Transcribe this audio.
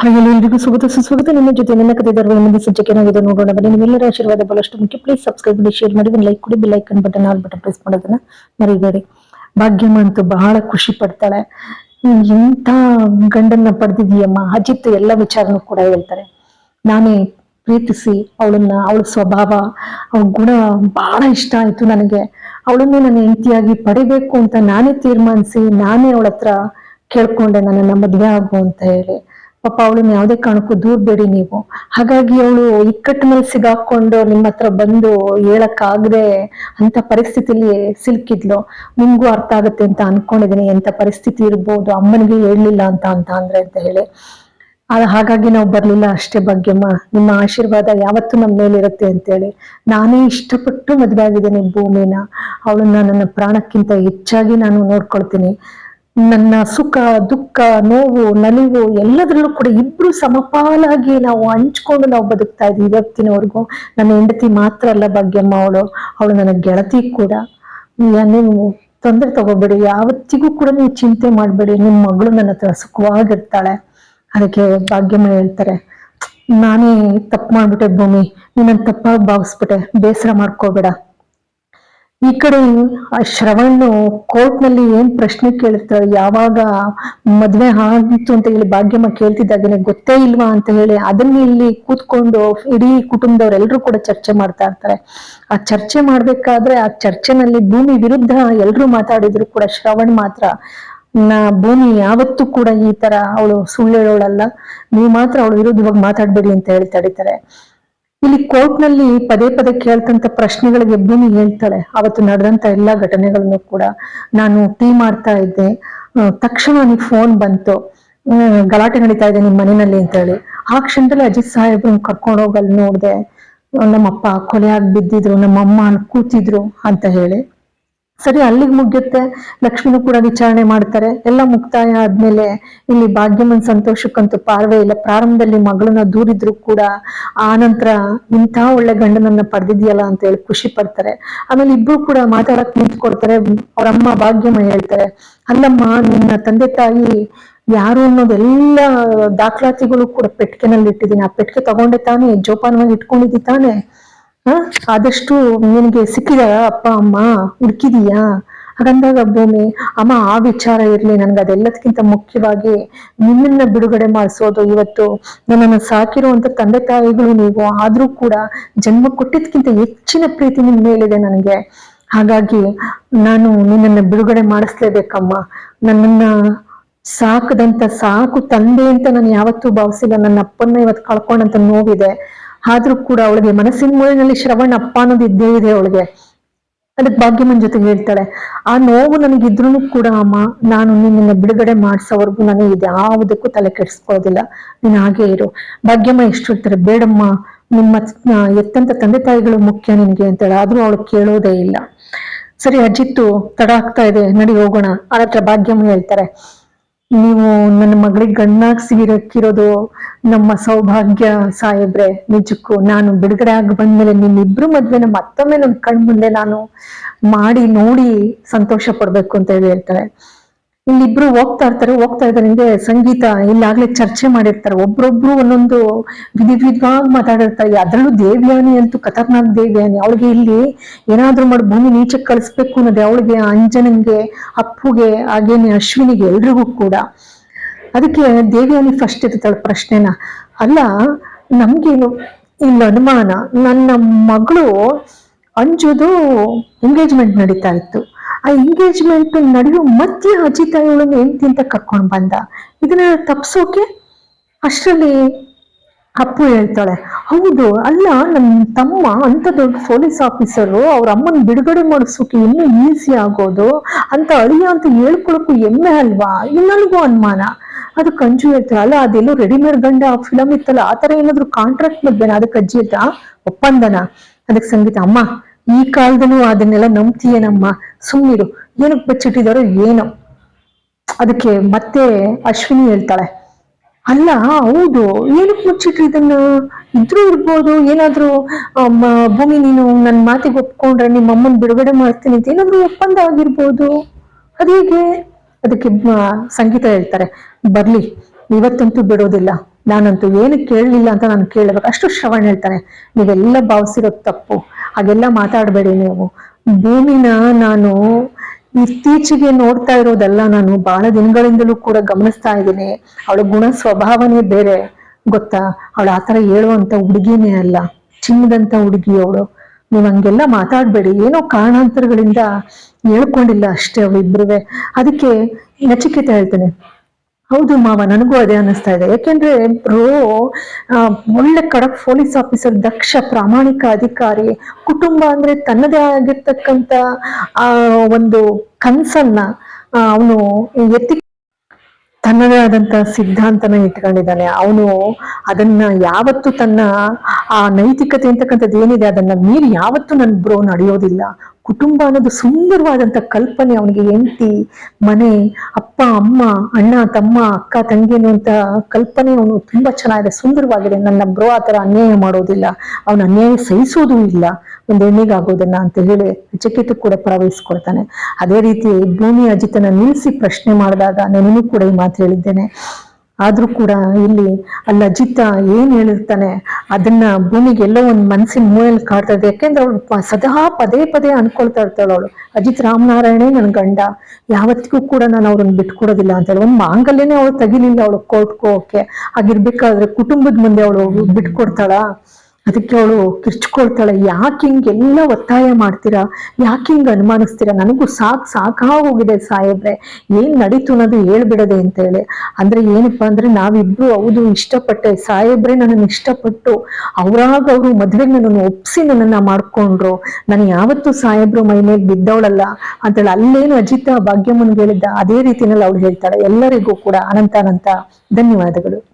ಹಾಗೆ ಎಲ್ರಿಗೂ ಸ್ವಾಗತ, ಸುಸ್ವಾಗತ. ನಿಮ್ಮ ಜೊತೆ ನನ್ನ ಕಥೆ ಧಾರವಾಡ ಮುಂದೆ ಸಜ್ಜಕ್ಕೆ ಏನಾಗಿದೆ ನೋಡೋಣ. ಬನ್ನಿ, ನಿಮ್ಮೆಲ್ಲರ ಆಶೀರ್ವಾದ ಬಹಳಷ್ಟು ಮುಖ್ಯ ಪ್ಲೀಸ್ ಸಬ್ಸ್ಕ್ರೈಬ್ ಮಾಡಿ ಶೇರ್ ಮಾಡಿ. ಒಂದು ಲೈಕ್ ಕೊಡಿ. Bell icon button all button press ಮಾಡೋದನ್ನ ಮರಿಬೇಡಿ ಭಾಗ್ಯಮ್ಮ ಅಂತೂ ಬಹಳ ಖುಷಿ ಪಡ್ತಾಳೆ. ಇಂಥ ಗಂಡನ್ನ ಪಡೆದಿದೀಯಮ್ಮ ಅಜಿತ್ ಎಲ್ಲ ವಿಚಾರನೂ ಕೂಡ ಹೇಳ್ತಾರೆ. ನಾನೇ ಪ್ರೀತಿಸಿ ಅವಳನ್ನ, ಅವಳ ಸ್ವಭಾವ, ಅವಳ ಗುಣ ಬಹಳ ಇಷ್ಟ ಆಯ್ತು ನನಗೆ. ಅವಳನ್ನ ನನ್ನ ಹೆಂಡತಿಯಾಗಿ ಪಡಿಬೇಕು ಅಂತ ನಾನೇ ತೀರ್ಮಾನಿಸಿ, ನಾನೇ ಅವಳ ಹತ್ರ ಕೇಳ್ಕೊಂಡೆ ನನ್ನ ಮದುವೆ ಆಗು ಅಂತ ಹೇಳಿ. ಪಾಪ ಅವಳನ್ನ ಯಾವುದೇ ಕಾರಣಕ್ಕೂ ದೂರಬೇಡಿ ನೀವು. ಹಾಗಾಗಿ ಅವಳು ಇಕ್ಕಟ್ಟಿನಲ್ಲಿ ಸಿಗಾಕೊಂಡು ನಿಮ್ಮ ಹತ್ರ ಬಂದು ಹೇಳಕ್ಕಾಗದೆ ಅಂತ ಪರಿಸ್ಥಿತಿಲಿ ಸಿಲುಕಿದ್ಲು. ನಿಮ್ಗೂ ಅರ್ಥ ಆಗುತ್ತೆ ಅಂತ ಅನ್ಕೊಂಡಿದೀನಿ. ಎಂತ ಪರಿಸ್ಥಿತಿ ಇರ್ಬೋದು, ಅಮ್ಮನಿಗೆ ಹೇಳಲಿಲ್ಲ ಅಂತ ಅಂತ ಅಂದ್ರೆ ಅಂತ ಹೇಳಿ. ಹಾಗಾಗಿ ನಾವು ಬರ್ಲಿಲ್ಲ ಅಷ್ಟೇ ಭಾಗ್ಯಮ್ಮ. ನಿಮ್ಮ ಆಶೀರ್ವಾದ ಯಾವತ್ತೂ ನಮ್ಮ ಮೇಲಿರುತ್ತೆ ಅಂತೇಳಿ ನಾನೇ ಇಷ್ಟಪಟ್ಟು ಮದುವೆ ಆಗಿದ್ದೇನೆ ಭೂಮಿನ. ಅವಳನ್ನ ನನ್ನ ಪ್ರಾಣಕ್ಕಿಂತ ಹೆಚ್ಚಾಗಿ ನಾನು ನೋಡ್ಕೊಳ್ತೀನಿ. ನನ್ನ ಸುಖ, ದುಃಖ, ನೋವು, ನಲಿವು ಎಲ್ಲದರಲ್ಲೂ ಕೂಡ ಇಬ್ರು ಸಮಪಾಲಾಗಿ ನಾವು ಹಂಚ್ಕೊಂಡು ನಾವು ಬದುಕ್ತಾ ಇದ್ವಿ ಇವತ್ತಿನವರೆಗೂ. ನನ್ನ ಹೆಂಡತಿ ಮಾತ್ರ ಅಲ್ಲ ಭಾಗ್ಯಮ್ಮ ಅವಳು. ಅವಳು ನನ್ನ ಗೆಳತಿ ಕೂಡ. ನೀವು ತೊಂದರೆ ತಗೋಬೇಡಿ. ಯಾವತ್ತಿಗೂ ಕೂಡ ನೀವು ಚಿಂತೆ ಮಾಡಬೇಡಿ. ನಿಮ್ಮ ಮಗಳು ನನ್ನ ಹತ್ರ ಸುಖವಾಗಿರ್ತಾಳೆ. ಅದಕ್ಕೆ ಭಾಗ್ಯಮ್ಮ ಹೇಳ್ತಾರೆ, ನಾನೇ ತಪ್ಪು ಮಾಡ್ಬಿಟ್ಟೆ ಭೂಮಿ. ನೀನನ್ನ ತಪ್ಪಾಗಿ ಭಾವಿಸ್ಬಿಟ್ಟೆ. ಬೇಸರ ಮಾಡ್ಕೋಬೇಡ. ಈ ಕಡೆ ಆ ಶ್ರವಣ್ ಕೋರ್ಟ್ನಲ್ಲಿ ಏನ್ ಪ್ರಶ್ನೆ ಕೇಳಿರ್ತಾರೆ ಯಾವಾಗ ಮದ್ವೆ ಆಗಿತ್ತು ಅಂತ ಹೇಳಿ ಭಾಗ್ಯಮ್ಮ ಕೇಳ್ತಿದ್ದಾಗೇನೆ ಗೊತ್ತೇ ಇಲ್ವಾ ಅಂತ ಹೇಳಿ ಅದನ್ನ ಇಲ್ಲಿ ಕೂತ್ಕೊಂಡು ಇಡೀ ಕುಟುಂಬದವರೆಲ್ಲರೂ ಕೂಡ ಚರ್ಚೆ ಮಾಡ್ತಾ ಇರ್ತಾರೆ. ಆ ಚರ್ಚೆ ಮಾಡ್ಬೇಕಾದ್ರೆ ಆ ಚರ್ಚೆನಲ್ಲಿ ಭೂಮಿ ವಿರುದ್ಧ ಎಲ್ರೂ ಮಾತಾಡಿದ್ರು ಕೂಡ ಶ್ರವಣ್ ಮಾತ್ರ. ನಾ ಭೂಮಿ ಯಾವತ್ತು ಕೂಡ ಈ ತರ ಅವಳು ಸುಳ್ಳು ಹೇಳೋಳಲ್ಲ, ನೀವು ಮಾತ್ರ ಅವಳು ವಿರುದ್ಧವಾಗಿ ಮಾತಾಡ್ಬೇಡಿ ಅಂತ ಹೇಳಿ ತಡೀತಾರೆ. ಇಲ್ಲಿ ಕೋರ್ಟ್ನಲ್ಲಿ ಪದೇ ಪದೇ ಕೇಳ್ತಂತ ಪ್ರಶ್ನೆಗಳಿಗೆ ಭೂಮಿ ಹೇಳ್ತಾಳೆ. ಅವತ್ತು ನಡೆದಂತ ಎಲ್ಲಾ ಘಟನೆಗಳನ್ನು ಕೂಡ ನಾನು ಟೀ ಮಾಡ್ತಾ ಇದ್ದೆ. ತಕ್ಷಣ ನನಗೆ ಫೋನ್ ಬಂತು. ಗಲಾಟೆ ನಡೀತಾ ಇದೆ ನಿಮ್ ಮನೆಯಲ್ಲಿ ಅಂತ ಹೇಳಿ. ಆ ಕ್ಷಣದಲ್ಲಿ ಅಜಿತ್ ಸಾಹೇಬ್ರು ಕರ್ಕೊಂಡು ಹೋಗಲ್ ನೋಡ್ದೆ ನಮ್ಮಪ್ಪ ಕೊಲೆಯಾಗಿ ಬಿದ್ದಿದ್ರು ನಮ್ಮಮ್ಮ ಕೂತಿದ್ರು ಅಂತ ಹೇಳಿ. ಸರಿ, ಅಲ್ಲಿಗೆ ಮುಗಿಯುತ್ತೆ. ಲಕ್ಷ್ಮಿನೂ ಕೂಡ ವಿಚಾರಣೆ ಮಾಡ್ತಾರೆ. ಎಲ್ಲ ಮುಕ್ತಾಯ ಆದ್ಮೇಲೆ ಇಲ್ಲಿ ಭಾಗ್ಯಮನ್ ಸಂತೋಷಕ್ಕಂತೂ ಪಾರ್ವೆ ಇಲ್ಲ. ಪ್ರಾರಂಭದಲ್ಲಿ ಮಗಳನ್ನ ದೂರಿದ್ರು ಕೂಡ ಆ ನಂತರ ಇಂಥ ಒಳ್ಳೆ ಗಂಡನನ್ನ ಪಡೆದಿದ್ಯಲ್ಲ ಅಂತ ಹೇಳಿ ಖುಷಿ ಪಡ್ತಾರೆ. ಆಮೇಲೆ ಇಬ್ರು ಕೂಡ ಮಾತಾಡಕ್ ನಿಂತ್ಕೊಡ್ತಾರೆ ಅವರಮ್ಮ ಭಾಗ್ಯಮ್ಮ ಹೇಳ್ತಾರೆ, ಅಲ್ಲಮ್ಮ, ನಿನ್ನ ತಂದೆ ತಾಯಿ ಯಾರು ಅನ್ನೋದೆಲ್ಲ ದಾಖಲಾತಿಗಳು ಕೂಡ ಪೆಟ್ಟಿಗೆನಲ್ಲಿ ಇಟ್ಟಿದ್ದೀನಿ ಆ ಪೆಟ್ಟಿಗೆ ತಗೊಂಡೆ ತಾನೇ, ಜೋಪಾನವಾಗಿ ಇಟ್ಕೊಂಡಿದ್ದಿ ತಾನೇ. ಹ? ಆದಷ್ಟು ನಿನಗೆ ಸಿಕ್ಕಿದ ಅಪ್ಪ, ಅಮ್ಮ ಹುಡುಕಿದೀಯಾ? ಹಾಗಂದಾಗ ಭೂಮಿ, ಅಮ್ಮ, ಆ ವಿಚಾರ ಇರ್ಲಿ. ನನ್ಗೆ ಅದೆಲ್ಲದಕ್ಕಿಂತ ಮುಖ್ಯವಾಗಿ ನಿನ್ನನ್ನ ಬಿಡುಗಡೆ ಮಾಡಿಸೋದು ಇವತ್ತು. ನನ್ನನ್ನು ಸಾಕಿರುವಂತ ತಂದೆ ತಾಯಿಗಳು ನೀವು. ಆದ್ರೂ ಕೂಡ ಜನ್ಮ ಕೊಟ್ಟಿದ್ಕಿಂತ ಹೆಚ್ಚಿನ ಪ್ರೀತಿ ನಿನ್ ಮೇಲಿದೆ ನನಗೆ. ಹಾಗಾಗಿ ನಾನು ನಿನ್ನನ್ನು ಬಿಡುಗಡೆ ಮಾಡಿಸ್ಲೇಬೇಕಮ್ಮ. ನನ್ನನ್ನ ಸಾಕದಂತ ಸಾಕು ತಂದೆ ಅಂತ ನಾನು ಯಾವತ್ತೂ ಭಾವಿಸಿಲ್ಲ. ನನ್ನ ಅಪ್ಪನ ಇವತ್ತು ಕಳ್ಕೊಂಡಂತ ನೋವಿದೆ. ಆದ್ರೂ ಕೂಡ ಅವಳಿಗೆ ಮನಸ್ಸಿನ ಮೂಲೆಯಲ್ಲಿ ಶ್ರವಣಪ್ಪ ಅನ್ನೋದು ಇದ್ದೇ ಇದೆ ಅವಳಿಗೆ. ಅದಕ್ಕೆ ಭಾಗ್ಯಮ್ಮನ ಜೊತೆ ಹೇಳ್ತಾಳೆ, ಆ ನೋವು ನನಗಿದ್ರು ಕೂಡ ಅಮ್ಮ, ನಾನು ನಿನ್ನ ಬಿಡುಗಡೆ ಮಾಡಿಸೋವರೆಗೂ ನಾನು ಇದ್ಯಾವುದಕ್ಕೂ ತಲೆ ಕೆಡಿಸ್ಕೊಳ್ಳೋದಿಲ್ಲ. ನೀನು ಹಾಗೆ ಇರು. ಭಾಗ್ಯಮ್ಮ ಎಷ್ಟು ಹೇಳ್ತಾರೆ, ಬೇಡಮ್ಮ, ನಿಮ್ಮ ಎತ್ತಂತ ತಂದೆ ತಾಯಿಗಳು ಮುಖ್ಯ ನಿನ್ಗೆ ಅಂತೇಳಿ, ಆದ್ರೂ ಅವಳು ಕೇಳೋದೇ ಇಲ್ಲ. ಸರಿ ಅಜಿತ್ತು, ತಡ ಆಗ್ತಾ ಇದೆ, ನಡಿ ಹೋಗೋಣ. ಆನತ್ರ ಭಾಗ್ಯಮ್ಮ ಹೇಳ್ತಾರೆ, ನೀವು ನನ್ನ ಮಗಳಿಗೆ ಗಣ್ಣಾಗ್ ಸಿಗಿರಕ್ಕಿರೋದು ನಮ್ಮ ಸೌಭಾಗ್ಯ ಸಾಹೇಬ್ರೆ, ನಿಜಕ್ಕೂ ನಾನು ಬಿಡುಗಡೆ ಆಗಿ ಬಂದ್ಮೇಲೆ ನಿಮ್ಮಿಬ್ರು ಮದ್ವೆನ ಮತ್ತೊಮ್ಮೆ ನನ್ನ ಕಣ್ ಮುಂದೆ ನಾನು ಮಾಡಿ ನೋಡಿ ಸಂತೋಷ ಪಡ್ಬೇಕು ಅಂತ ಹೇಳಿ ಹೇಳ್ತಾರೆ. ಇಲ್ಲಿಬ್ರು ಹೋಗ್ತಾ ಇರ್ತಾರೆ, ಹೋಗ್ತಾ ಇದ್ದಾರೆ ಸಂಗೀತ ಇಲ್ಲಾಗ್ಲೇ ಚರ್ಚೆ ಮಾಡಿರ್ತಾರೆ. ಒಬ್ರೊಬ್ರು ಒಂದೊಂದು ವಿಧಿ ವಿಧವಾಗಿ ಮಾತಾಡಿರ್ತಾರೆ. ಅದರಲ್ಲೂ ದೇವ್ಯಾನಿ ಅಂತೂ ಖತರ್ನಾಕ್ ದೇವ್ಯಾನಿ. ಅವಳಿಗೆ ಇಲ್ಲಿ ಏನಾದ್ರೂ ಮಾಡಿ ಭೂಮಿ ನೀಚೆ ಕಳಿಸ್ಬೇಕು ಅನ್ನೋದೇ ಅವಳಿಗೆ ಅಂಜನಂಗೆ, ಅಪ್ಪುಗೆ, ಹಾಗೇನೆ ಅಶ್ವಿನಿಗೆ ಎಲ್ರಿಗೂ ಕೂಡ. ಅದಕ್ಕೆ ದೇವಿಯಲ್ಲಿ ಫಸ್ಟ್ ಇರ್ತಾಳೆ ಪ್ರಶ್ನೆನ? ಅಲ್ಲ, ನಮ್ಗೇನು ಇಲ್ಲ, ಅನುಮಾನ. ನನ್ನ ಮಗಳು ಅಂಜುದು ಎಂಗೇಜ್ಮೆಂಟ್ ನಡೀತಾ ಇತ್ತು. ಆ ಎಂಗೇಜ್ಮೆಂಟ್ ನಡೆಯೋ ಮಧ್ಯೆ ಅಜಿತ ಇವಳನ್ನು ಹೆಂಡತಿ ಅಂತ ಕರ್ಕೊಂಡು ಬಂದ. ಇದನ್ನ ತಪ್ಸೋಕೆ ಅಷ್ಟರಲ್ಲಿ ಅಪ್ಪು ಹೇಳ್ತಾಳೆ. ಹೌದು, ಅಲ್ಲ ನನ್ನ ತಮ್ಮ ಅಂತ ದೊಡ್ಡ ಪೊಲೀಸ್ ಆಫೀಸರು ಅವ್ರ ಅಮ್ಮನ ಬಿಡುಗಡೆ ಮಾಡಿಸೋಕೆ ಇನ್ನೂ ಈಸಿ ಆಗೋದು ಅಂತ ಅಳಿಯ ಅಂತ ಹೇಳ್ಕೊಳಕ್ಕೂ ಎಮ್ಮೆ ಅಲ್ವಾ? ಇನ್ನಲ್ಗೂ ಅನುಮಾನ. ಅದಕ್ಕೆ ಕಂಜು ಹೇಳ್ತಾರಲ್ಲ ಅಲ್ಲ ಅದೆಲ್ಲೋ ರೆಡಿಮೇಡ್ ಗಂಡ ಫಿಲಮ್ ಇತ್ತಲ್ಲ, ಆ ತರ ಏನಾದ್ರು ಕಾಂಟ್ರಾಕ್ಟ್ ಮದ್ವೆನ ಅದಕ್ಕೆ ಅಜ್ಜಿ ಹೇಳ್ತಾ, ಒಪ್ಪಂದನ. ಅದಕ್ಕೆ ಸಂಗೀತ, ಅಮ್ಮ, ಈ ಕಾಲದಲ್ಲೂ ಅದನ್ನೆಲ್ಲ ನಂಬ್ತೀಯೇನಮ್ಮ ಸುಮ್ಮನಿರು ಏನಕ್ಕೆ ಬಚ್ಚಿಟ್ಟಿದಾರೋ ಏನೋ? ಅದಕ್ಕೆ ಮತ್ತೆ ಅಶ್ವಿನಿ ಹೇಳ್ತಾಳೆ, ಅಲ್ಲ, ಹೌದು, ಏನಕ್ಕೆ ಮುಚ್ಚಿಟ್ರಿ ಇದನ್ನ? ಇದ್ರೂ ಇರ್ಬೋದು, ಏನಾದ್ರೂ ಭೂಮಿ ನೀನು ನನ್ನ ಮಾತಿಗೆ ಒಪ್ಕೊಂಡ್ರೆ ನಿಮ್ಮ ಅಮ್ಮನ ಬಿಡುಗಡೆ ಮಾಡ್ತೀನಿ ಅಂತ ಏನಾದ್ರೂ ಒಪ್ಪಂದ ಆಗಿರ್ಬೋದು. ಅದೇಗೆ ಅದಕ್ಕೆ ಸಂಗೀತ ಹೇಳ್ತಾರೆ, ಬರ್ಲಿ ಇವತ್ತಂತೂ ಬಿಡೋದಿಲ್ಲ. ನಾನಂತೂ ಏನು ಕೇಳಲಿಲ್ಲ ಅಂತ ನಾನು ಕೇಳಬೇಕು. ಅಷ್ಟು ಶ್ರವಣ ಹೇಳ್ತಾನೆ, ನೀವೆಲ್ಲ ಭಾವಿಸಿರೋದು ತಪ್ಪು, ಹಾಗೆಲ್ಲ ಮಾತಾಡಬೇಡಿ ನೀವು. ಭೂಮಿನ ನಾನು ಇತ್ತೀಚೆಗೆ ನೋಡ್ತಾ ಇರೋದಲ್ಲ ನಾನು ಬಹಳ ದಿನಗಳಿಂದಲೂ ಕೂಡ ಗಮನಿಸ್ತಾ ಇದ್ದೀನಿ. ಅವಳ ಗುಣ ಸ್ವಭಾವನೇ ಬೇರೆ, ಗೊತ್ತಾ? ಅವಳು ಆತರ ಹೇಳುವಂಥ ಹುಡುಗಿನೇ ಅಲ್ಲ ಚಿನ್ನದಂತ ಹುಡುಗಿ ಅವಳು. ನೀವ್ ಹಂಗೆಲ್ಲ ಮಾತಾಡ್ಬೇಡಿ. ಏನೋ ಕಾರಣಾಂತರಗಳಿಂದ ಹೇಳ್ಕೊಂಡಿಲ್ಲ ಅಷ್ಟೇ ಅವಿಬ್ರುವೆ ಅದಕ್ಕೆ ನಚಿಕೇತ ಹೇಳ್ತೇನೆ. ಹೌದು ಮಾವ, ನನಗೂ ಅದೇ ಅನ್ನಿಸ್ತಾ ಇದೆ. ಯಾಕೆಂದ್ರೆ ರೋ ಒಳ್ಳೆ ಕಡಕ್ ಪೊಲೀಸ್ ಆಫೀಸರ್, ದಕ್ಷ, ಪ್ರಾಮಾಣಿಕ ಅಧಿಕಾರಿ, ಕುಟುಂಬ ಅಂದ್ರೆ ತನ್ನದೇ ಆಗಿರ್ತಕ್ಕಂತ, ಆ, ಒಂದು ಕನ್ಸನ್ನ ಅವನು ಎತ್ತಿ ತನ್ನದೇ ಆದಂತ ಸಿದ್ಧಾಂತನ ಇಟ್ಕೊಂಡಿದ್ದಾನೆ. ಅವನು ಅದನ್ನ ಯಾವತ್ತು ತನ್ನ ಆ ನೈತಿಕತೆ ಅಂತಕ್ಕಂಥದ್ದು ಏನಿದೆ ಅದನ್ನ ಮೀರಿ ಯಾವತ್ತು ನನ್ನ ಬ್ರೋ ನಡೆಯೋದಿಲ್ಲ. ಕುಟುಂಬ ಅನ್ನೋದು ಸುಂದರವಾದಂತ ಕಲ್ಪನೆ ಅವನಿಗೆ ಹೆಂಡತಿ, ಮನೆ, ಅಪ್ಪ, ಅಮ್ಮ, ಅಣ್ಣ, ತಮ್ಮ, ಅಕ್ಕ, ತಂಗಿ ಅನ್ನುವಂತ ಕಲ್ಪನೆ ಅವನು ತುಂಬಾ ಚೆನ್ನಾಗಿದೆ, ಸುಂದರವಾಗಿದೆ. ನನ್ನ ಬ್ರೋ ಆ ಥರ ಅನ್ಯಾಯ ಮಾಡೋದಿಲ್ಲ. ಅವನ ಅನ್ಯಾಯ ಸಹಿಸೋದು ಇಲ್ಲ. ಒಂದು ಹೆಣ್ಣಿಗಾಗೋದನ್ನ ಅಂತ ಹೇಳಿ ಚಕಿತು ಕೂಡ ಪ್ರವಹಿಸ್ಕೊಳ್ತಾನೆ. ಅದೇ ರೀತಿ ಭೂಮಿ ಅಜಿತನ ನಿಲ್ಲಿಸಿ ಪ್ರಶ್ನೆ ಮಾಡಿದಾಗ ನಾನು ಕೂಡ ಈ ಮಾತು ಹೇಳಿದ್ದೇನೆ. ಆದ್ರೂ ಕೂಡ ಇಲ್ಲಿ ಅಲ್ಲ ಅಜಿತ ಏನ್ ಹೇಳಿರ್ತಾನೆ, ಅದನ್ನ ಭೂಮಿಗೆ ಎಲ್ಲೋ ಒಂದು ಮನಸ್ಸಿನ ಮೂಲೆಯಲ್ಲಿ ಕಾಡ್ತಾ ಇದೆ ಯಾಕೆಂದ್ರೆ ಅವಳು ಸದಾ ಪದೇ ಪದೇ ಅನ್ಕೊಳ್ತಾ ಇರ್ತಾಳೆ ಅವಳು. ಅಜಿತ್ ರಾಮನಾರಾಯಣೇ ನನ್ನ ಗಂಡ. ಯಾವತ್ತಿಗೂ ಕೂಡ ನಾನು ಅವ್ರನ್ನ ಬಿಟ್ಕೊಡೋದಿಲ್ಲ ಅಂತ ಹೇಳಿ. ಒಂದು ಮಾಂಗಲ್ಯನೇ ಅವಳು ತಗಿಲಿಲ್ಲ ಅವಳು ಕೋರ್ಟ್ಕೋಕೆ ಆಗಿರ್ಬೇಕಾದ್ರೆ ಕುಟುಂಬದ ಮುಂದೆ ಅವಳು ಬಿಟ್ಕೊಡ್ತಾಳ? ಅದಕ್ಕೆ ಅವಳು ಕಿರ್ಚ್ಕೊಳ್ತಾಳೆ, ಯಾಕೆ ಹಿಂಗೆಲ್ಲ ಒತ್ತಾಯ ಮಾಡ್ತೀರಾ? ಯಾಕೆ ಹಿಂಗ್ ಅನುಮಾನಿಸ್ತೀರಾ? ನನಗೂ ಸಾಕ್ ಸಾಕಾಗೋಗಿದೆ ಸಾಹೇಬ್ರೆ. ಏನ್ ನಡೀತು ಅನ್ನೋದು ಹೇಳ್ಬಿಡದೆ ಅಂತ ಹೇಳಿ. ಅಂದ್ರೆ ಏನಪ್ಪಾ ಅಂದ್ರೆ ನಾವಿಬ್ರು ಹೌದು ಇಷ್ಟಪಟ್ಟೆ. ಸಾಹೇಬ್ರೆ ನನ್ನನ್ನು ಇಷ್ಟಪಟ್ಟು ಅವ್ರಾಗ ಅವರು ಮದುವೆಗೆ ನನ್ನನ್ನು ಒಪ್ಸಿ ನನ್ನನ್ನ ಮಾಡ್ಕೊಂಡ್ರು. ನಾನು ಯಾವತ್ತು ಸಾಹೇಬ್ರು ಮೈ ಮೇಲೆ ಬಿದ್ದವಳಲ್ಲ ಅಂತೇಳಿ ಅಲ್ಲೇನು ಅಜಿತ ಭಾಗ್ಯಮ್ಮನಿಗೆ ಹೇಳಿದ್ದ, ಅದೇ ರೀತಿನಲ್ಲಿ ಅವಳು ಹೇಳ್ತಾಳೆ. ಎಲ್ಲರಿಗೂ ಕೂಡ ಅನಂತ ಅನಂತ ಧನ್ಯವಾದಗಳು.